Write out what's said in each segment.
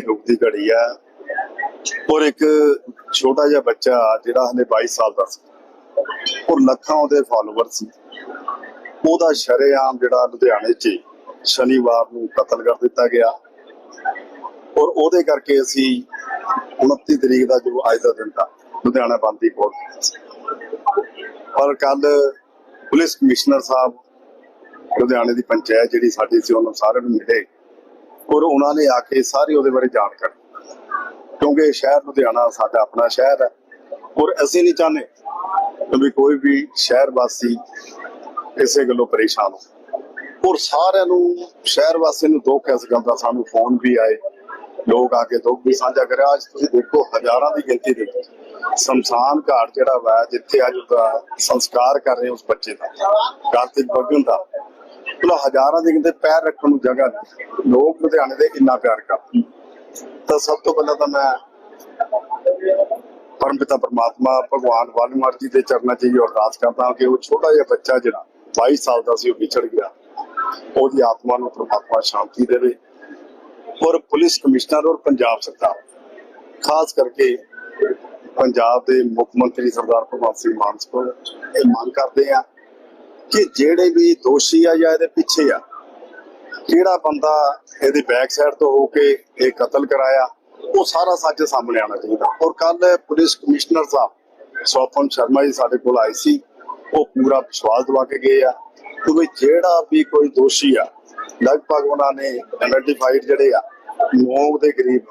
ਬੜੀ ਦੁੱਖ ਦੀ ਘੜੀ ਆ। ਔਰ ਇੱਕ ਛੋਟਾ ਜਿਹਾ ਬੱਚਾ ਜਿਹੜਾ ਹਲੇ 22 ਸਾਲ ਦਾ ਸੀ। ਔਰ ਲੱਖਾਂ ਉਹਦੇ ਫਾਲੋਅਰ ਸੀ। ਉਹਦਾ ਸ਼ਰੇਆਮ ਜਿਹੜਾ ਲੁਧਿਆਣੇ 'ਚ ਸ਼ਨੀਵਾਰ ਨੂੰ ਕਤਲ ਕਰ ਦਿੱਤਾ ਗਿਆ। ਔਰ ਉਹਦੇ ਕਰਕੇ ਅਸੀਂ 29 ਤਰੀਕ ਦਾ ਜੋ ਅੱਜ ਦਾ ਦਿਨ ਦਾ ਲੁਧਿਆਣਾ ਬੰਦੀ ਕੋਲ ਪਰ ਕੱਲ ਪੁਲਿਸ ਕਮਿਸ਼ਨਰ ਸਾਹਿਬ, ਲੁਧਿਆਣੇ ਦੀ ਪੰਚਾਇਤ ਜਿਹੜੀ ਸਾਡੀ ਸੀ, ਉਹਨਾਂ ਸਾਰਿਆਂ ਨੂੰ ਮਿਲੇ। ਔਰ ਉਹਨਾਂ ਨੇ ਆ ਕੇ ਸਾਰੇ ਉਹਦੇ ਬਾਰੇ ਜਾਣਕਾਰੀ ਕਿਉਂਕਿ ਸ਼ਹਿਰ ਲੁਧਿਆਣਾ ਸਾਡਾ ਆਪਣਾ ਸ਼ਹਿਰ ਹੈ। ਔਰ ਅਸੀਂ ਨਹੀਂ ਚਾਹੁੰਦੇ ਕਿ ਕੋਈ ਵੀ ਸ਼ਹਿਰ ਵਾਸੀ ਇਸੇ ਗੱਲੋਂ ਪਰੇਸ਼ਾਨ ਹੋ ਔਰ ਸਾਰਿਆਂ ਨੂੰ ਸ਼ਹਿਰ ਵਾਸੀ ਨੂੰ ਦੁੱਖ ਇਸ ਗੱਲ ਦਾ। ਸਾਨੂੰ ਫੋਨ ਵੀ ਆਏ। ਲੋਕ ਆ ਕੇ ਦੁੱਖ ਵੀ ਸਾਂਝਾ ਕਰਿਆ। ਅੱਜ ਤੁਸੀਂ ਦੇਖੋ, ਹਜ਼ਾਰਾਂ ਦੀ ਗਿਣਤੀ ਦੇ ਵਿੱਚ ਸ਼ਮਸ਼ਾਨ ਘਾਟ ਜਿਹੜਾ ਵਾ, ਜਿੱਥੇ ਅੱਜ ਉਹਦਾ ਸੰਸਕਾਰ ਕਰ ਰਹੇ ਉਸ ਬੱਚੇ ਦਾ, ਕਾਰਤਿਕ ਬਗਨ ਦਾ ਉਹਨਾਂ ਹਜ਼ਾਰਾਂ ਦੀ ਗਿਣਤੀ ਪੈਰ ਰੱਖਣ ਨੂੰ ਜਗ੍ਹਾ ਨਹੀਂ। ਲੋਕ ਲੁਧਿਆਣੇ ਦੇ ਇੰਨਾ ਪਿਆਰ ਕਰਦੇ ਤਾਂ ਸਭ ਤੋਂ ਪਹਿਲਾਂ ਤਾਂ ਮੈਂ ਪਰਮਪਿਤਾ ਪਰਮਾਤਮਾ, ਭਗਵਾਨ ਵਾਲਮੀਕ ਜੀ ਦੇ ਚਰਨਾਂ 'ਚ ਹੀ ਅਰਦਾਸ ਕਰਦਾ ਹਾਂ ਕਿ ਉਹ ਛੋਟਾ ਜਿਹਾ ਬੱਚਾ ਜਿਹੜਾ 22 ਸਾਲ ਦਾ ਸੀ, ਉਹ ਵਿਛੜ ਗਿਆ। ਉਹਦੀ ਆਤਮਾ ਨੂੰ ਪਰਮਾਤਮਾ ਸ਼ਾਂਤੀ ਦੇਵੇ। ਔਰ ਪੁਲਿਸ ਕਮਿਸ਼ਨਰ ਔਰ ਪੰਜਾਬ ਸਰਕਾਰ, ਖਾਸ ਕਰਕੇ ਪੰਜਾਬ ਦੇ ਮੁੱਖ ਮੰਤਰੀ ਸਰਦਾਰ ਭਗਵੰਤ ਸਿੰਘ ਮਾਨ ਕੋਲ ਇਹ ਮੰਗ ਕਰਦੇ ਆ ਕਿ ਜਿਹੜੇ ਵੀ ਦੋਸ਼ੀ ਆ ਜਾਂ ਇਹਦੇ ਪਿੱਛੇ ਆ, ਕਿਹੜਾ ਬੰਦਾ ਇਹਦੀ ਬੈਕ ਸਾਈਡ ਤੋਂ ਹੋ ਕੇ ਇਹ ਕਤਲ ਕਰਾਇਆ, ਉਹ ਸਾਰਾ ਸੱਚ ਸਾਹਮਣੇ ਆਉਣਾ ਚਾਹੀਦਾ। ਔਰ ਕੱਲ ਪੁਲਿਸ ਕਮਿਸ਼ਨਰ ਸਾਹਿਬ ਸੋਪਨ ਸ਼ਰਮਾ ਜੀ ਸਾਡੇ ਕੋਲ ਆਏ ਸੀ, ਉਹ ਪੂਰਾ ਵਿਸ਼ਵਾਸ ਦਵਾ ਕੇ ਗਏ ਆ ਕਿ ਜਿਹੜਾ ਵੀ ਕੋਈ ਦੋਸ਼ੀ ਆ, ਲਗਭਗ ਉਹਨਾਂ ਨੇ ਆਇਡੈਂਟੀਫਾਈਡ ਜਿਹੜੇ ਆ ਨੌ ਦੇ ਕਰੀਬ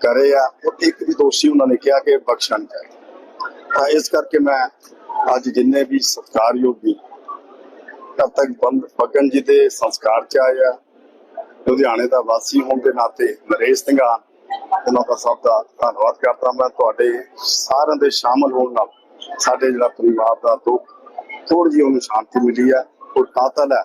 ਕਰੇ ਆ, ਉਹ ਇੱਕ ਵੀ ਦੋਸ਼ੀ ਉਹਨਾਂ ਨੇ ਕਿਹਾ ਕਿ ਬਖਸ਼ਣ ਨਹੀਂ ਤਾਂ ਇਸ ਕਰਕੇ ਮੈਂ ਅੱਜ ਜਿੰਨੇ ਵੀ ਸਤਿਕਾਰਯੋਗ ਵੀ ਤਬ ਤੱਕ ਬੰਦ ਫਗਨ ਜੀ ਦੇ ਸੰਸਕਾਰ ਚ ਆਇਆ ਲੁਧਿਆਣੇ ਦਾ ਵਾਸੀ ਹੋਣ ਦੇ ਨਾਤੇ ਨਰੇਸ਼ ਸਿੰਘਾ, ਉਹਨਾਂ ਦਾ ਸਭ ਦਾ ਧੰਨਵਾਦ ਕਰਦਾ ਮੈਂ ਤੁਹਾਡੇ ਸਾਰਿਆਂ ਦੇ ਸ਼ਾਮਲ ਹੋਣ ਨਾਲ ਸਾਡੇ ਜਿਹੜਾ ਪਰਿਵਾਰ ਦਾ ਦੁੱਖ ਥੋੜੀ ਜਿਹੀ ਉਹਨੂੰ ਸ਼ਾਂਤੀ ਮਿਲੀ ਹੈ ਔਰ ਕਾਤਲ ਹੈ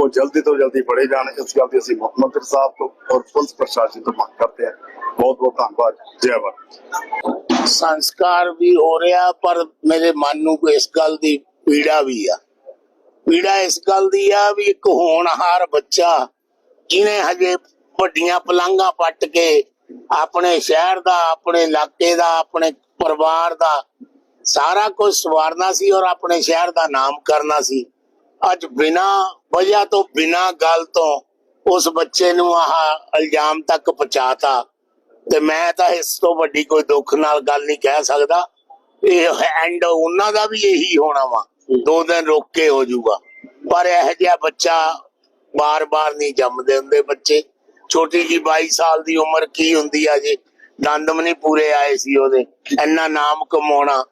ਉਹ ਜਲਦੀ ਤੋਂ ਜਲਦੀ ਫੜੇ ਜਾਣ, ਇਸ ਗੱਲ ਦੀ ਅਸੀਂ ਮੁੱਖ ਮੰਤਰੀ ਸਾਹਿਬ ਤੋਂ ਔਰ ਪੁਲਿਸ ਪ੍ਰਸ਼ਾਸਨ ਤੋਂ ਮੰਗ ਕਰਦੇ ਹਾਂ ਬਹੁਤ ਬਹੁਤ ਧੰਨਵਾਦ। ਜੈ ਭਾਰਤ ਸੰਸਕਾਰ ਵੀ ਹੋ ਰਿਹਾ, ਪਰ ਮੇਰੇ ਮਨ ਨੂੰ ਇਸ ਗੱਲ ਦੀ ਪੀੜਾ ਵੀ ਆ। ਪੀੜਾ ਇਸ ਗੱਲ ਦੀ ਆ ਵੀ ਇੱਕ ਹੋਣਹਾਰ ਬੱਚਾ ਜਿਹਨੇ ਹਜੇ ਵੱਡੀਆਂ ਪਲੰਘਾਂ ਪੱਟ ਕੇ ਆਪਣੇ ਸ਼ਹਿਰ ਦਾ, ਆਪਣੇ ਇਲਾਕੇ ਦਾ, ਆਪਣੇ ਪਰਿਵਾਰ ਦਾ ਸਾਰਾ ਕੁਝ ਸਵਾਰਨਾ ਸੀ ਔਰ ਆਪਣੇ ਸ਼ਹਿਰ ਦਾ ਨਾਮ ਕਰਨਾ ਸੀ। ਅੱਜ ਬਿਨਾ ਵਜ੍ਹਾ ਤੋਂ, ਬਿਨਾ ਗੱਲ ਤੋਂ ਉਸ ਬੱਚੇ ਨੂੰ ਆਹ ਇਲਜ਼ਾਮ ਤੱਕ ਪਹੁੰਚਾਤਾ। ਤੇ ਮੈਂ ਤਾਂ ਇਸ ਤੋਂ ਵੱਡੀ ਕੋਈ ਦੁੱਖ ਨਾਲ ਗੱਲ ਨਹੀਂ ਕਹਿ ਸਕਦਾ। ਇਹ ਐਂਡ ਉਹਨਾਂ ਦਾ ਵੀ ਇਹੀ ਹੋਣਾ ਵਾ। ਦੋ ਦਿਨ ਰੁੱਕ ਕੇ ਹੋ ਜਾਊਗਾ। ਪਰ ਇਹ ਜਿਹਾ ਬੱਚਾ ਬਾਰ-ਬਾਰ ਨਹੀਂ ਜੰਮਦੇ ਹੁੰਦੇ ਬੱਚੇ। ਛੋਟੀ ਜੀ 22 ਸਾਲ ਦੀ ਉਮਰ ਕੀ ਹੁੰਦੀ ਆ ਜੇ? ਦੰਦ ਵੀ ਨਹੀਂ ਪੂਰੇ ਆਏ ਸੀ ਉਹਦੇ। ਇੰਨਾ ਨਾਮ ਕਮਾਉਣਾ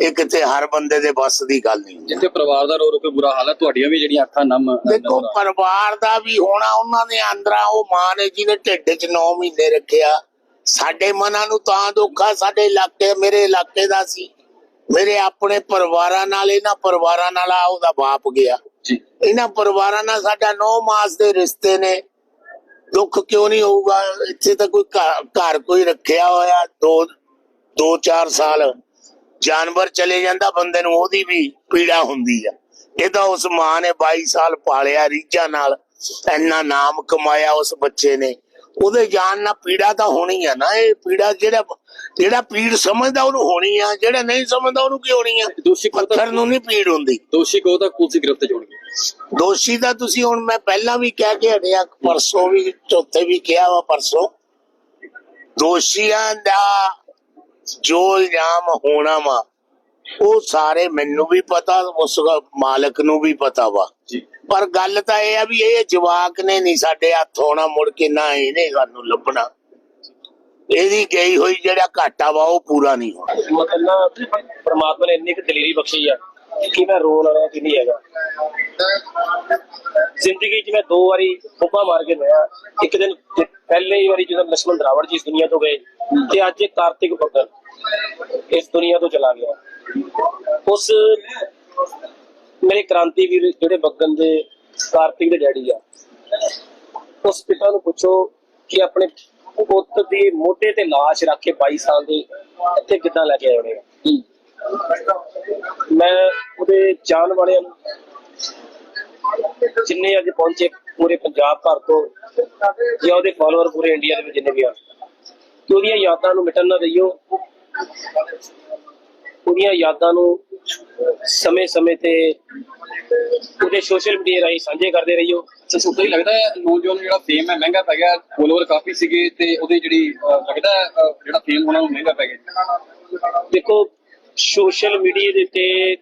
ਇਹ ਕਿਤੇ ਹਰ ਬੰਦੇ ਦੇ ਵੱਸ ਦੀ ਗੱਲ ਨਹੀਂ ਜਿੱਥੇ ਪਰਿਵਾਰ ਦਾ ਰੋ ਰੋ ਕੇ ਬੁਰਾ ਹਾਲ ਹੈ ਤੁਹਾਡੀਆਂ ਵੀ ਜਿਹੜੀਆਂ ਅੱਖਾਂ ਨਮ ਦੇਖੋ ਪਰਿਵਾਰ ਦਾ ਵੀ ਹੋਣਾ ਉਹਨਾਂ ਦੇ ਅੰਦਰਾਂ ਉਹ ਮਾਂ ਨੇ ਜਿਹਨੇ ਢਿੱਡ 'ਚ 9 ਮਹੀਨੇ ਰੱਖਿਆ। ਸਾਡੇ ਮਨਾਂ ਨੂੰ ਤਾਂ ਦੁੱਖ ਆ ਸਾਡੇ ਇਲਾਕੇ ਮੇਰੇ ਇਲਾਕੇ ਦਾ ਸੀ। ਮੇਰੇ ਆਪਣੇ ਪਰਿਵਾਰਾਂ ਨਾਲ ਇਹਨਾਂ ਪਰਿਵਾਰਾਂ ਨਾਲ ਆ ਉਹਦਾ ਬਾਪ ਗਿਆ। ਜੀ। ਇਹਨਾਂ ਪਰਿਵਾਰਾਂ ਨਾਲ ਸਾਡਾ 9 ਮਾਸ ਦੇ ਰਿਸ਼ਤੇ ਨੇ। ਦੁੱਖ ਕਿਉਂ ਨਹੀਂ ਹੋਊਗਾ? ਇੱਥੇ ਤਾਂ ਕੋਈ ਘਰ- ਘਰ ਕੋਈ ਰੱਖਿਆ ਹੋਇਆ ਦੋ ਦੋ ਚਾਰ ਸਾਲ। ਜਾਨਵਰ ਚਲੇ ਜਾਂਦਾ ਬੰਦੇ ਨੂੰ ਉਹਦੀ ਵੀ ਪੀੜਾ ਹੁੰਦੀ ਆ। ਇਹਦਾ ਉਸ ਮਾਂ ਨੇ 22 ਸਾਲ ਪਾਲਿਆ ਰੀਝਾਂ ਨਾਲ। ਇੰਨਾ ਨਾਮ ਕਮਾਇਆ ਉਸ ਬੱਚੇ ਨੇ। ਉਹਦੇ ਜਾਨ ਨਾਲ ਪੀੜਾ ਤਾਂ ਹੋਣੀ ਆ ਨਾ ਇਹ ਪੀੜਾ ਜਿਹੜਾ ਜਿਹੜਾ ਪੀੜ ਸਮਝਦਾ ਉਹਨੂੰ ਹੋਣੀ ਆ ਜਿਹੜਾ ਨਹੀਂ ਸਮਝਦਾ ਉਹਨੂੰ ਕੀ ਹੋਣੀ ਆ? ਦੋਸ਼ੀ ਪੱਥਰ ਨੂੰ ਨਹੀਂ ਪੀੜ ਹੁੰਦੀ। ਦੋਸ਼ੀ ਕੋ ਤਾਂ ਪੁਲਿਸ ਗ੍ਰਿਫਤ ਚ ਹੋਣਗੇ। ਦੋਸ਼ੀ ਦਾ ਤੁਸੀਂ ਹੁਣ ਮੈਂ ਪਹਿਲਾਂ ਵੀ ਕਹਿ ਕੇ ਹਟਿਆ ਪਰਸੋਂ ਵੀ ਚੌਥੇ ਵੀ ਕਿਹਾ ਵਾ ਪਰਸੋਂ। ਦੋਸ਼ੀਆਂ ਦਾ ਜੋ ਇਲਜ਼ਾਮ ਹੋਣਾ ਵਾ। ਉਹ ਸਾਰੇ ਮੈਨੂੰ ਵੀ ਪਤਾ ਉਸ ਮਾਲਕ ਨੂੰ ਵੀ ਪਤਾ ਵਾ। ਪਰ ਗੱਲ ਤਾਂ ਇਹ ਆ ਵੀ ਇਹ ਜਵਾਕ ਨੇ ਨਹੀਂ ਸਾਡੇ ਹੱਥ ਹੋਣਾ ਮੁੜ ਕੇ ਨਾ ਇਹਨੇ ਸਾਨੂੰ ਲੱਭਣਾ। ਇਹਦੀ ਗਈ ਹੋਈ ਜਿਹੜਾ ਘਾਟਾ ਵਾ ਉਹ ਪੂਰਾ ਨਹੀਂ ਹੋਣਾ। ਮਤਲਬ ਪਰਮਾਤਮਾ ਨੇ ਇੰਨੀ ਕਿ ਦਲੇਰੀ ਬਖਸ਼ੀ ਆ ਕਿ ਮੈਂ ਰੋਲ ਆ ਕਿ ਨਹੀਂ ਹੈਗਾ। ਜ਼ਿੰਦਗੀ 'ਚ ਮੈਂ ਦੋ ਵਾਰੀ ਫੁੱਬਾ ਮਾਰ ਕੇ ਮਿਲਿਆ ਇੱਕ ਦਿਨ ਪਹਿਲੇ ਹੀ ਵਾਰੀ ਜਦੋਂ ਲక్ష్మణ ਦਰਾਵੜ ਜੀ ਇਸ ਦੁਨੀਆ ਤੋਂ ਗਏ ਤੇ ਅੱਜ ਕਾਰਤਿਕ ਬੱਗਲ ਇਸ ਦੁਨੀਆ ਤੋਂ ਚਲਾ ਗਿਆ। ਉਸ ਮੇਰੇ ਕ੍ਰਾਂਤੀਵੀਰ ਜਿਹੜੇ ਬੱਗਲ ਦੇ ਕਾਰਤਿਕ ਦੇ ਡੈਡੀ ਆ, ਉਸ ਪਿਤਾ ਨੂੰ ਪੁੱਛੋ ਕਿ ਆਪਣੇ ਪੁੱਤ ਦੀ ਮੋਢੇ ਤੇ ਲਾਸ਼ ਰੱਖ ਕੇ 22 ਸਾਲ ਦੇ ਇੱਥੇ ਕਿੱਦਾਂ ਲੈ ਕੇ ਆਏ ਮੈਂ ਉਹਦੇ ਜਾਣ ਵਾਲਿਆਂ ਨੂੰ ਜਿੰਨੇ ਅੱਜ ਪਹੁੰਚੇ ਪੂਰੇ ਪੰਜਾਬ ਭਰ ਤੋਂ ਜਾਂ ਉਹਦੇ ਫਾਲੋਅਰ ਪੂਰੇ ਇੰਡੀਆ ਦੇ ਵਿੱਚ ਜਿੰਨੇ ਵੀ ਆ, ਕਿ ਉਹਦੀਆਂ ਯਾਦਾਂ ਨੂੰ ਮਿਟਣ ਨਾ ਦਈਓ। ਉਹਦੀਆਂ ਯਾਦਾਂ ਨੂੰ ਸਮੇਂ-ਸਮੇਂ ਤੇ ਉਹਦੇ ਸੋਸ਼ਲ ਮੀਡੀਆ ਰਾਹੀਂ ਸਾਂਝੇ ਕਰਦੇ ਰਹੀਓ। ਹੀ ਲੱਗਦਾ ਹੈ ਨੌਜਵਾਨ ਜਿਹੜਾ ਫੇਮ ਹੈ ਮਹਿੰਗਾ ਪੈ ਗਿਆ ਫੋਲੋਅਰ ਕਾਫੀ ਸੀਗੇ ਤੇ ਉਹਦੀ ਜਿਹੜੀ ਲੱਗਦਾ ਜਿਹੜਾ ਫੇਮ ਉਹਨਾਂ ਨੂੰ ਮਹਿੰਗਾ ਪੈ ਗਿਆ ਦੇਖੋ ਸੋਸ਼ਲ ਮੀਡੀਆ ਦੇ ਤੇ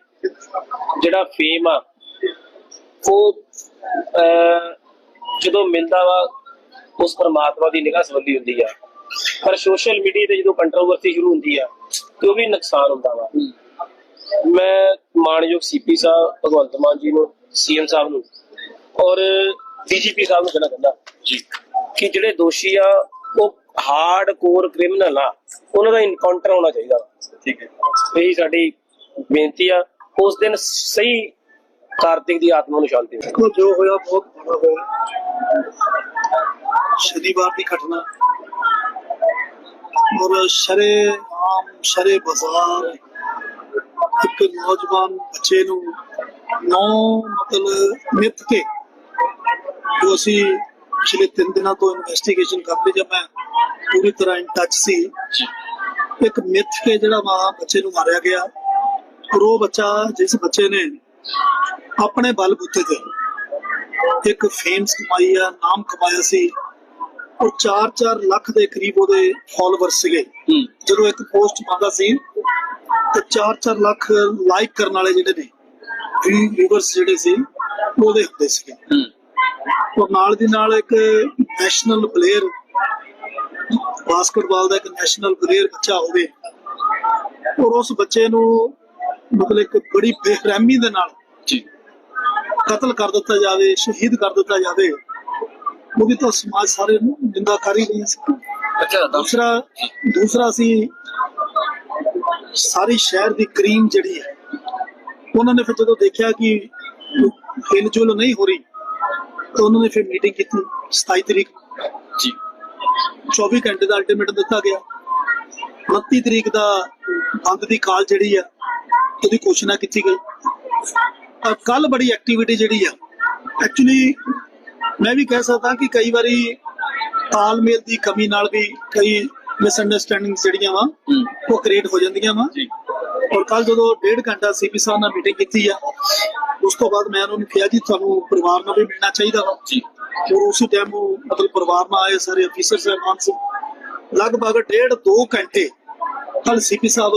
ਜਿਹੜਾ ਫੇਮ ਆ ਉਹ ਜਦੋਂ ਮਿਲਦਾ ਵਾ ਉਸ ਪਰਮਾਤਮਾ ਦੀ ਨਿਗਾਹ ਸੰਬੰਧੀ ਹੁੰਦੀ ਆ। ਪਰ ਸੋਸ਼ਲ ਮੀਡੀਆ ਤੇ ਜਦੋਂ ਕੰਟਰੋਵਰਸੀ ਸ਼ੁਰੂ ਹੁੰਦੀ ਆ ਤੇ ਉਹ ਵੀ ਨੁਕਸਾਨ ਹੁੰਦਾ ਵਾ। ਮੈਂ ਮਾਨਯੋਗ ਸੀਪੀ ਸਾਹਿਬ ਭਗਵੰਤ ਮਾਨ ਜੀ ਨੂੰ ਸੀਐਮ ਸਾਹਿਬ ਨੂੰ ਔਰ ਡੀਜੀਪੀ ਸਾਹਿਬ ਨੂੰ ਕਹਿਣਾ ਚਾਹੁੰਦਾ ਜੀ। ਕਿ ਜਿਹੜੇ ਦੋਸ਼ੀ ਆ ਉਹ ਹਾਰਡ ਕੋਰ ਕ੍ਰਿਮੀਨਲ ਆ ਉਹਨਾਂ ਦਾ ਇਨਕਾਊਂਟਰ ਹੋਣਾ ਚਾਹੀਦਾ ਠੀਕ ਹੈ। ਇਹੀ ਸਾਡੀ ਬੇਨਤੀ ਆ ਉਸ ਦਿਨ ਸਹੀ ਕਾਰਤਿਕ ਦੀ ਆਤਮਾ ਨੂੰ ਸ਼ਾਂਤੀ ਮਿਲੇ। ਦੇਖੋ ਜੋ ਹੋਇਆ ਬਹੁਤ ਬੜਾ ਹੋਇਆ। ਸ਼ਨੀਵਾਰ ਦੀ ਘਟਨਾ ਔਰ ਸ਼ਰੇ ਆਮ ਸ਼ਰੇ ਬਾਜ਼ਾਰ। ਇੱਕ ਨੌਜਵਾਨ ਬੱਚੇ ਨੂੰ ਨੌ ਮਤਲਬ ਮਿੱਥ ਕੇ ਜੋ ਅਸੀਂ ਪਿਛਲੇ 3 ਦਿਨਾਂ ਤੋਂ ਇਨਵੈਸਟੀਗੇਸ਼ਨ ਕਰਦੇ ਜਦ ਮੈਂ ਪੂਰੀ ਤਰ੍ਹਾਂ ਇਨ ਟੱਚ ਸੀ। ਇੱਕ ਮਿੱਥ ਕੇ ਜਿਹੜਾ ਵਾ ਬੱਚੇ ਨੂੰ ਮਾਰਿਆ ਗਿਆ। ਔਰ ਉਹ ਬੱਚਾ ਜਿਸ ਬੱਚੇ ਨੇ ਆਪਣੇ ਬਲ ਬਲਬੂਤੇ ਤੇ ਇੱਕ ਫੇਮਸ ਕਮਾਈ ਆ, ਨਾਮ ਕਮਾਇਆ ਸੀ। ਉਹ 4-4 ਲੱਖ ਦੇ ਕਰੀਬ ਉਹਦੇ ਫਾਲੋਅਰ ਸੀਗੇ। ਜਦੋਂ ਇੱਕ ਪੋਸਟ ਪਾਉਂਦਾ ਸੀ ਤੇ 4-4 ਲੱਖ ਲਾਈਕ ਕਰਨ ਵਾਲੇ ਜਿਹੜੇ ਨੇ ਵੀਵਰਸ ਜਿਹੜੇ ਸੀ ਉਹਦੇ ਹੁੰਦੇ ਸੀਗੇ। ਹੂੰ। ਔਰ ਨਾਲ ਦੀ ਨਾਲ ਇੱਕ ਨੈਸ਼ਨਲ ਪਲੇਅਰ ਬਾਸਕਟਬਾਲ ਦਾ ਇੱਕ ਨੈਸ਼ਨਲ ਪਲੇਅਰ ਬੱਚਾ ਹੋਵੇ ਔਰ ਉਸ ਬੱਚੇ ਨੂੰ ਮਤਲਬ ਇੱਕ ਬੜੀ ਬੇਰਹਿਮੀ ਦੇ ਨਾਲ ਜੀ। ਕਤਲ ਕਰ ਦਿੱਤਾ ਜਾਵੇ ਸ਼ਹੀਦ ਕਰ ਦਿੱਤਾ ਜਾਵੇ ਉਹਦੀ ਤਾਂ ਸਮਾਜ ਸਾਰੇ ਨੂੰ ਨਿੰਦਾ ਕਰ ਹੀ ਨਹੀਂ ਸੀ। ਅੱਛਾ ਦੂਸਰਾ ਦੂਸਰਾ ਸੀ ਸਾਰੀ ਸ਼ਹਿਰ ਦੀ ਕਰੀਮ ਜਿਹੜੀ ਹੈ ਉਹਨਾਂ ਨੇ ਫਿਰ ਜਦੋਂ ਦੇਖਿਆ ਕਿ ਹਿਲਜੁਲ ਨਹੀਂ ਹੋ ਰਹੀ ਤਾਂ ਉਹਨਾਂ ਨੇ ਫਿਰ ਮੀਟਿੰਗ ਕੀਤੀ 27 ਤਰੀਕ। ਜੀ। 24 ਘੰਟੇ ਦਾ ਅਲਟੀਮੇਟਮ ਦਿੱਤਾ ਗਿਆ। 29 ਤਰੀਕ ਦਾ ਬੰਦ ਦੀ ਕਾਲ ਜਿਹੜੀ ਆ ਉਹਦੀ ਘੋਸ਼ਣਾ ਕੀਤੀ ਗਈ। ਕੱਲ ਬੜੀ ਐਕਟੀਵਿਟੀ ਜਿਹੜੀ ਆ ਐਕਚੁਅਲੀ ਮੈਂ ਵੀ ਕਹਿ ਸਕਦਾ ਕਿ ਕਈ ਵਾਰੀ ਤਾਲਮੇਲ ਦੀ ਕਮੀ ਨਾਲ ਵੀ ਕਈ ਮਿਸਅੰਡਰਸਟੈਂਡਿੰਗ ਜਿਹੜੀਆਂ ਵਾ ਉਹ ਕ੍ਰੀਏਟ ਹੋ ਜਾਂਦੀਆਂ ਵਾ। ਔਰ ਕੱਲ ਜਦੋਂ ਡੇਢ ਘੰਟਾ ਸੀਪੀ ਸਾਹਿਬ ਨਾਲ ਮੀਟਿੰਗ ਕੀਤੀ ਆ ਉਸ ਤੋਂ ਬਾਅਦ ਮੈਂ ਉਹਨਾਂ ਨੂੰ ਕਿਹਾ ਜੀ ਤੁਹਾਨੂੰ ਪਰਿਵਾਰ ਨਾਲ ਵੀ ਮਿਲਣਾ ਚਾਹੀਦਾ ਵਾ। ਜੀ। ਔਰ ਉਸੇ ਟਾਈਮ ਉਹ ਮਤਲਬ ਪਰਿਵਾਰ ਨਾਲ ਆਏ ਸਾਰੇ ਅਫੀਸਰ ਸਾਹਿਬਾਨ ਸੀ ਲਗਭਗ ਡੇਢ ਦੋ ਘੰਟੇ ਕੱਲ ਸੀਪੀ ਸਾਹਿਬ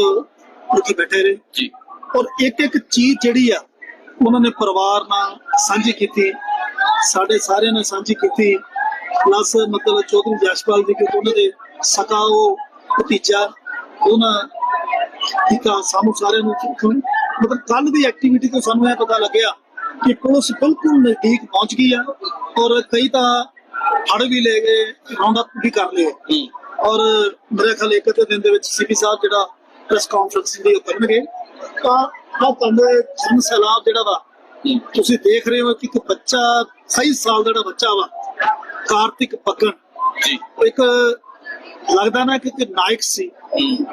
ਉੱਥੇ ਬੈਠੇ ਰਹੇ। ਜੀ। ਔਰ ਇੱਕ ਇੱਕ ਚੀਜ਼ ਜਿਹੜੀ ਆ ਉਹਨਾਂ ਨੇ ਪਰਿਵਾਰ ਨਾਲ ਸਾਂਝੀ ਕੀਤੀ। ਸਾਡੇ ਸਾਰਿਆਂ ਨੇ ਸਾਂਝੀ ਕੀਤੀ। ਪਲੱਸ ਮਤਲਬ ਚੌਧਰੀ ਜਸਪਾਲ ਜੀ ਕਿ ਉਹਨਾਂ ਦੇ ਸਕਾ ਉਹ ਭਤੀਜਾ, ਉਹਨਾਂ ਕੀਤਾ ਸਾਨੂੰ ਸਾਰਿਆਂ ਨੂੰ ਮਤਲਬ ਕੱਲ ਦੀ ਐਕਟੀਵਿਟੀ ਤੋਂ ਸਾਨੂੰ ਇਹ ਪਤਾ ਲੱਗਿਆ ਕਿ ਪੁਲਿਸ ਬਿਲਕੁਲ ਨਜ਼ਦੀਕ ਪਹੁੰਚ ਗਈ ਆ ਔਰ ਕਈ ਤਾਂ ਫੜ ਵੀ ਲੈ ਗਏ ਰਾਉਂਡ ਅਪ ਵੀ ਕਰ ਲਏ। ਔਰ ਮੇਰੇ ਖਿਆਲ ਇੱਕ ਅੱਧੇ ਦਿਨ ਦੇ ਵਿੱਚ ਸੀਪੀ ਸਾਹਿਬ ਜਿਹੜਾ ਪ੍ਰੈਸ ਕਾਨਫਰੰਸ ਦੀ ਕਰਨਗੇ। ਤਾਂ ਆ ਤੁਹਾਨੂੰ ਜਨ ਸੈਲਾਬ ਜਿਹੜਾ ਵਾ ਤੁਸੀਂ ਦੇਖ ਰਹੇ ਹੋ ਕਿ ਇੱਕ ਬੱਚਾ 27 ਸਾਲ ਦਾ ਜਿਹੜਾ ਬੱਚਾ ਵਾ ਕਾਰਤਿਕ ਪੱਕਣ ਜੀ। ਇੱਕ ਲੱਗਦਾ ਨਾ ਕਿ ਇੱਕ ਨਾਇਕ ਸੀ।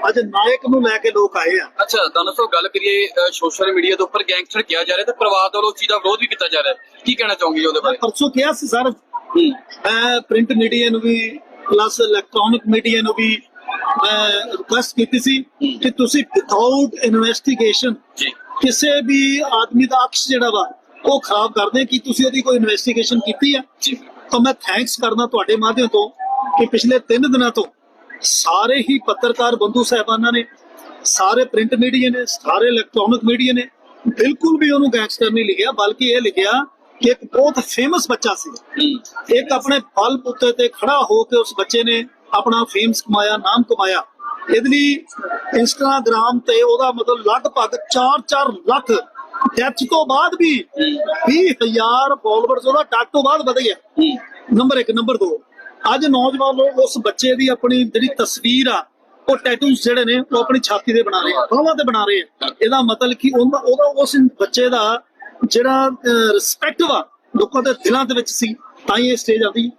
ਅੱਜ ਨਾਇਕ ਨੂੰ ਲੈ ਕੇ ਲੋਕ ਆਏ ਆ। ਅੱਛਾ ਤਾਂ ਦੱਸੋ ਗੱਲ ਕਰੀਏ ਸੋਸ਼ਲ ਮੀਡੀਆ ਦੇ ਉੱਪਰ ਗੈਂਗਸਟਰ ਕਿਹਾ ਜਾ ਰਿਹਾ ਤੇ ਪਰਿਵਾਰ ਵੱਲੋਂ ਚੀਜ਼ ਦਾ ਵਿਰੋਧ ਵੀ ਕੀਤਾ ਜਾ ਰਿਹਾ। ਕੀ ਕਹਿਣਾ ਚਾਹੋਗੇ ਉਹਦੇ ਬਾਰੇ? ਪਰਸੋਂ ਕਿਹਾ ਸੀ ਸਰ ਮੈਂ ਪ੍ਰਿੰਟ ਮੀਡੀਆ ਨੂੰ ਵੀ ਪਲੱਸ ਇਲੈਕਟ੍ਰੋਨਿਕ ਮੀਡੀਆ ਨੂੰ ਵੀ ਮੈਂ ਰਿਕੁਐਸਟ ਕੀਤੀ ਸੀ ਕਿ ਤੁਸੀਂ ਵਿਥਆਊਟ ਇਨਵੈਸਟੀਗੇਸ਼ਨ ਜੀ। ਕਿਸੇ ਵੀ ਆਦਮੀ ਦਾ ਅਕਸ਼ ਜਿਹੜਾ ਵਾ ਉਹ ਖਰਾਬ ਕਰਦੇ ਕਿ ਤੁਸੀਂ ਉਹਦੀ ਕੋਈ ਇਨਵੈਸਟੀਗੇਸ਼ਨ ਕੀਤੀ ਆ? ਤਾਂ ਮੈਂ ਥੈਂਕਸ ਕਰਦਾ ਤੁਹਾਡੇ ਮਾਧਿਅਮ ਤੋਂ ਕਿ ਪਿਛਲੇ 3 ਦਿਨਾਂ ਤੋਂ ਸਾਰੇ ਹੀ ਪੱਤਰਕਾਰ ਬੰਧੂ ਸਾਹਿਬਾਨਾਂ ਨੇ ਸਾਰੇ ਪ੍ਰਿੰਟ ਮੀਡੀਆ ਨੇ ਸਾਰੇ ਇਲੈਕਟ੍ਰੋਨਿਕ ਮੀਡੀਆ ਨੇ ਬਿਲਕੁਲ ਵੀ ਉਹਨੂੰ ਗੈਂਗਸਟਰ ਨਹੀਂ ਲਿਖਿਆ ਬਲਕਿ ਇਹ ਲਿਖਿਆ ਕਿ ਇੱਕ ਬਹੁਤ ਫੇਮਸ ਬੱਚਾ ਸੀ। ਇੱਕ ਆਪਣੇ ਬਲ ਪੁੱਤੇ ਤੇ ਖੜਾ ਹੋ ਕੇ ਉਸ ਬੱਚੇ ਨੇ ਆਪਣਾ ਫੇਮਸ ਕਮਾਇਆ ਨਾਮ ਕਮਾਇਆ। ਇਹਦੇ ਲਈ ਤੇ ਉਹਦਾ ਮਤਲਬ ਲਗਭਗ 4-4 ਲੱਖ ਡੈਥ ਤੋਂ ਬਾਅਦ ਵੀ 20000 ਫਾਲੋਅਰਸ ਉਹਦਾ ਟੱਕ ਤੋਂ ਬਾਅਦ ਵਧ ਗਿਆ ਨੰਬਰ 1 ਨੰਬਰ 2 ਅੱਜ ਨੌਜਵਾਨ ਲੋਕ ਉਸ ਬੱਚੇ ਦੀ ਆਪਣੀ ਜਿਹੜੀ ਤਸਵੀਰ ਆ, ਉਹ ਟੈਟੂਸ ਜਿਹੜੇ ਨੇ, ਉਹ ਆਪਣੀ ਛਾਤੀ ਤੇ ਬਣਾ ਰਹੇ ਆ, ਬਾਹਾਂ ਤੇ ਬਣਾ ਰਹੇ ਆ। ਇਹਦਾ ਮਤਲਬ ਕਿ ਉਹਦਾ ਉਹਦਾ ਉਸ ਬੱਚੇ ਦਾ ਜਿਹੜਾ ਰਿਸਪੈਕਟ ਵਾ, ਲੋਕਾਂ ਦੇ ਦਿਲਾਂ ਦੇ ਵਿੱਚ ਸੀ, ਤਾਂ ਹੀ ਇਹ ਸਟੇਜ ਆਉਂਦੀ।